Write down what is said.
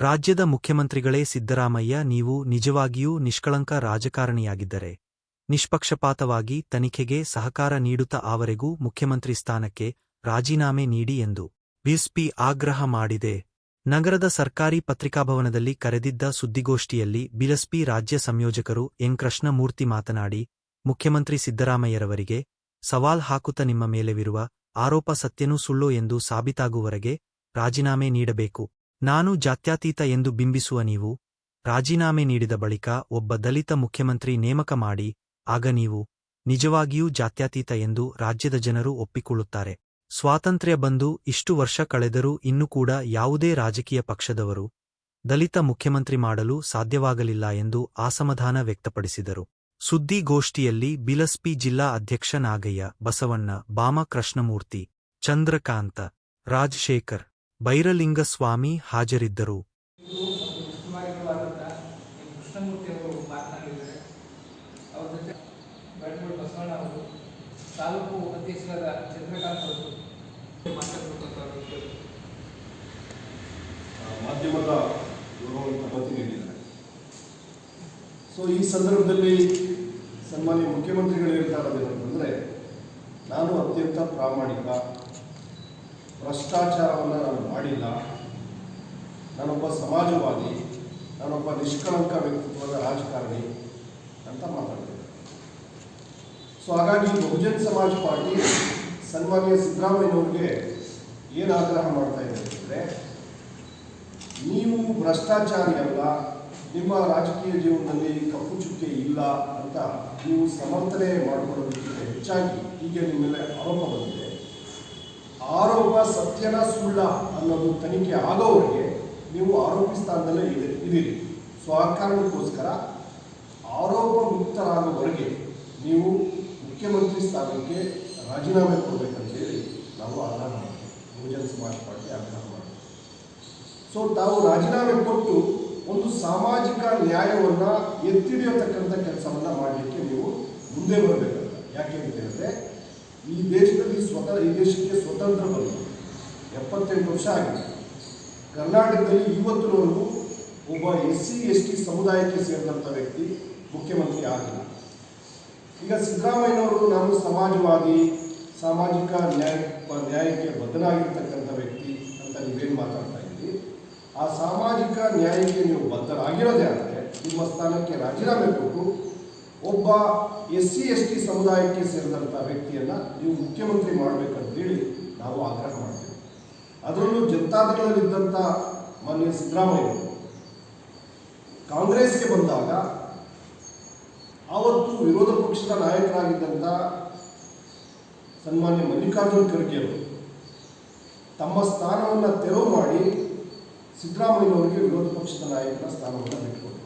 ರಾಜ್ಯದ ಮುಖ್ಯಮಂತ್ರಿಗಳೇ ಸಿದ್ದರಾಮಯ್ಯ, ನೀವು ನಿಜವಾಗಿಯೂ ನಿಷ್ಕಳಂಕ ರಾಜಕಾರಣಿಯಾಗಿದ್ದರೆ, ನಿಷ್ಪಕ್ಷಪಾತವಾಗಿ ತನಿಖೆಗೆ ಸಹಕಾರ ನೀಡುತ್ತಾ ಆವರೆಗೂ ಮುಖ್ಯಮಂತ್ರಿ ಸ್ಥಾನಕ್ಕೆ ರಾಜೀನಾಮೆ ನೀಡಿ ಎಂದು ಬಿಎಸ್ಪಿ ಆಗ್ರಹ ಮಾಡಿದೆ. ನಗರದ ಸರ್ಕಾರಿ ಪತ್ರಿಕಾಭವನದಲ್ಲಿ ಕರೆದಿದ್ದ ಸುದ್ದಿಗೋಷ್ಠಿಯಲ್ಲಿ ಬಿಎಸ್ಪಿ ರಾಜ್ಯ ಸಂಯೋಜಕರು ಎನ್. ಕೃಷ್ಣಮೂರ್ತಿ ಮಾತನಾಡಿ, ಮುಖ್ಯಮಂತ್ರಿ ಸಿದ್ದರಾಮಯ್ಯರವರಿಗೆ ಸವಾಲ್ ಹಾಕುತ್ತ ನಿಮ್ಮ ಮೇಲೆವಿರುವ ಆರೋಪ ಸತ್ಯನೂ ಸುಳ್ಳು ಎಂದು ಸಾಬೀತಾಗುವವರೆಗೆ ರಾಜೀನಾಮೆ ನೀಡಬೇಕು. ನಾನು ಜಾತ್ಯಾತೀತ ಎಂದು ಬಿಂಬಿಸುವ ನೀವು, ರಾಜೀನಾಮೆ ನೀಡಿದ ಬಳಿಕ ಒಬ್ಬ ದಲಿತ ಮುಖ್ಯಮಂತ್ರಿ ನೇಮಕ ಮಾಡಿ, ಆಗ ನೀವು ನಿಜವಾಗಿಯೂ ಜಾತ್ಯಾತೀತ ಎಂದು ರಾಜ್ಯದ ಜನರು ಒಪ್ಪಿಕೊಳ್ಳುತ್ತಾರೆ. ಸ್ವಾತಂತ್ರ್ಯ ಬಂದು ಇಷ್ಟು ವರ್ಷ ಕಳೆದರೂ ಇನ್ನು ಕೂಡ ಯಾವುದೇ ರಾಜಕೀಯ ಪಕ್ಷದವರು ದಲಿತ ಮುಖ್ಯಮಂತ್ರಿ ಮಾಡಲು ಸಾಧ್ಯವಾಗಲಿಲ್ಲ ಎಂದು ಅಸಮಾಧಾನ ವ್ಯಕ್ತಪಡಿಸಿದರು. ಸುದ್ದಿಗೋಷ್ಠಿಯಲ್ಲಿ ಬಿಲಸ್ಪಿ ಜಿಲ್ಲಾ ಅಧ್ಯಕ್ಷ ನಾಗಯ್ಯ, ಬಸವಣ್ಣ ಬಾಮ ಕೃಷ್ಣಮೂರ್ತಿ ಚಂದ್ರಕಾಂತ, ರಾಜಶೇಖರ್ ಬೈರಲಿಂಗಸ್ವಾಮಿ ಹಾಜರಿದ್ದರು. ತಾಲೂಕು ಅಧ್ಯಕ್ಷರಾದ ಚಂದ್ರಕಾಂತ್ ಅವರು. ಮಾಧ್ಯಮದ ಗೌರವವನ್ನು ನೀಡಿದ್ದಾರೆ. ಸೊ ಈ ಸಂದರ್ಭದಲ್ಲಿ ಸನ್ಮಾನ್ಯ ಮುಖ್ಯಮಂತ್ರಿಗಳು ಹೇಳ್ತಾ ಇರೋದೇನಂತಂದರೆ ನಾನು ಅತ್ಯಂತ ಪ್ರಾಮಾಣಿಕ ಭ್ರಷ್ಟಾಚಾರವನ್ನು ನಾನು ಮಾಡಿಲ್ಲ. ನಾನೊಬ್ಬ ಸಮಾಜವಾದಿ, ನಾನೊಬ್ಬ ನಿಷ್ಕಳಂಕ ವ್ಯಕ್ತಿತ್ವದ ರಾಜಕಾರಣಿ ಅಂತ ಮಾತಾಡ್ತೀನಿ. ಸೊ ಹಾಗಾಗಿ ಬಹುಜನ್ ಸಮಾಜ್ ಪಾರ್ಟಿ ಸನ್ಮಾನ್ಯ ಸಿದ್ದರಾಮಯ್ಯನವ್ರಿಗೆ ಏನು ಆಗ್ರಹ ಮಾಡ್ತಾ ಇದೆ ಅಂದರೆ ನೀವು ಭ್ರಷ್ಟಾಚಾರಿ ಅಲ್ಲ, ನಿಮ್ಮ ರಾಜಕೀಯ ಜೀವನದಲ್ಲಿ ಕಪ್ಪು ಚುಕ್ಕೆ ಇಲ್ಲ ಅಂತ ನೀವು ಸಮರ್ಥನೆ ಮಾಡಿಕೊಳ್ಳೋದಕ್ಕಿಂತ ಹೆಚ್ಚಾಗಿ ಹೀಗೆ ನಿಮ್ಮ ಮೇಲೆ ಆರೋಪ ಬಂದಿದೆ. ಆರೋಪ ಸತ್ಯನ ಸುಳ್ಳ ಅನ್ನೋದು ತನಿಖೆ ಆಗೋವರೆಗೆ ನೀವು ಆರೋಪಿ ಸ್ಥಾನದಲ್ಲೇ ಇದೆ, ಇದ್ದೀರಿ. ಸೊ ಆ ಕಾರಣಕ್ಕೋಸ್ಕರ ಆರೋಪ ಮುಕ್ತರಾಗೋವರೆಗೆ ನೀವು ಮುಖ್ಯಮಂತ್ರಿ ಸ್ಥಾನಕ್ಕೆ ರಾಜೀನಾಮೆ ಕೊಡಬೇಕಂತೇಳಿ ನಾವು ಆಗ್ರಹ ಮಾಡ್ತೀವಿ. ಬಹುಜನ ಸಮಾಜ ಪಾರ್ಟಿ ಆಗ್ರಹ ಮಾಡ್ತೀವಿ. ಸೊ ತಾವು ರಾಜೀನಾಮೆ ಕೊಟ್ಟು ಒಂದು ಸಾಮಾಜಿಕ ನ್ಯಾಯವನ್ನು ಎತ್ತಿಡಿಯತಕ್ಕಂಥ ಕೆಲಸವನ್ನು ಮಾಡಲಿಕ್ಕೆ ನೀವು ಮುಂದೆ ಬರಬೇಕಂತ ಯಾಕೆ ಅಂತ ಹೇಳಿದ್ರೆ ಈ ದೇಶದಲ್ಲಿ ಸ್ವತಃ ಈ ದೇಶಕ್ಕೆ ಸ್ವತಂತ್ರ ಬಂತು. ಎಪ್ಪತ್ತೆಂಟು ವರ್ಷ ಆಗಿದೆ. ಕರ್ನಾಟಕದಲ್ಲಿ ಇವತ್ತಿನವರೆಗೂ ಒಬ್ಬ ಎಸ್ ಸಿ, ಎಸ್ ಟಿ ಸಮುದಾಯಕ್ಕೆ ಸೇರಿದಂಥ ವ್ಯಕ್ತಿ ಮುಖ್ಯಮಂತ್ರಿ ಆಗಿಲ್ಲ. ಈಗ ಸಿದ್ದರಾಮಯ್ಯನವರು ನಾನು ಸಮಾಜವಾದಿ, ಸಾಮಾಜಿಕ ನ್ಯಾಯ, ನ್ಯಾಯಕ್ಕೆ ಬದ್ಧನಾಗಿರ್ತಕ್ಕಂಥ ವ್ಯಕ್ತಿ ಅಂತ ನೀವೇನು ಮಾತಾಡ್ತಾ ಇದ್ದೀರಿ? ಆ ಸಾಮಾಜಿಕ ನ್ಯಾಯಕ್ಕೆ ನೀವು ಬದ್ಧರಾಗಿರೋದೇ ಆದರೆ ನಿಮ್ಮ ಸ್ಥಾನಕ್ಕೆ ರಾಜೀನಾಮೆ ಕೊಟ್ಟು ಒಬ್ಬ ಎಸ್ ಸಿ ಎಸ್ ಟಿ ಸಮುದಾಯಕ್ಕೆ ಸೇರಿದಂಥ ವ್ಯಕ್ತಿಯನ್ನು ನೀವು ಮುಖ್ಯಮಂತ್ರಿ ಮಾಡಬೇಕಂತೇಳಿ ನಾವು ಆಗ್ರಹ ಮಾಡ್ತೀವಿ. ಅದರಲ್ಲೂ ಜನತಾದಳದಲ್ಲಿದ್ದಂಥ ಮಾನ್ಯ ಸಿದ್ದರಾಮಯ್ಯ ಕಾಂಗ್ರೆಸ್ಗೆ ಬಂದಾಗ ಆವತ್ತು ವಿರೋಧ ಪಕ್ಷದ ನಾಯಕರಾಗಿದ್ದಂಥ ಸನ್ಮಾನ್ಯ ಮಲ್ಲಿಕಾರ್ಜುನ್ ಖರ್ಗೆ ಅವರು ತಮ್ಮ ಸ್ಥಾನವನ್ನು ತೆರವು ಮಾಡಿ ಸಿದ್ದರಾಮಯ್ಯನವರಿಗೆ ವಿರೋಧ ಪಕ್ಷದ ನಾಯಕರ ಸ್ಥಾನವನ್ನು ಬಿಟ್ಟುಕೊಟ್ಟರು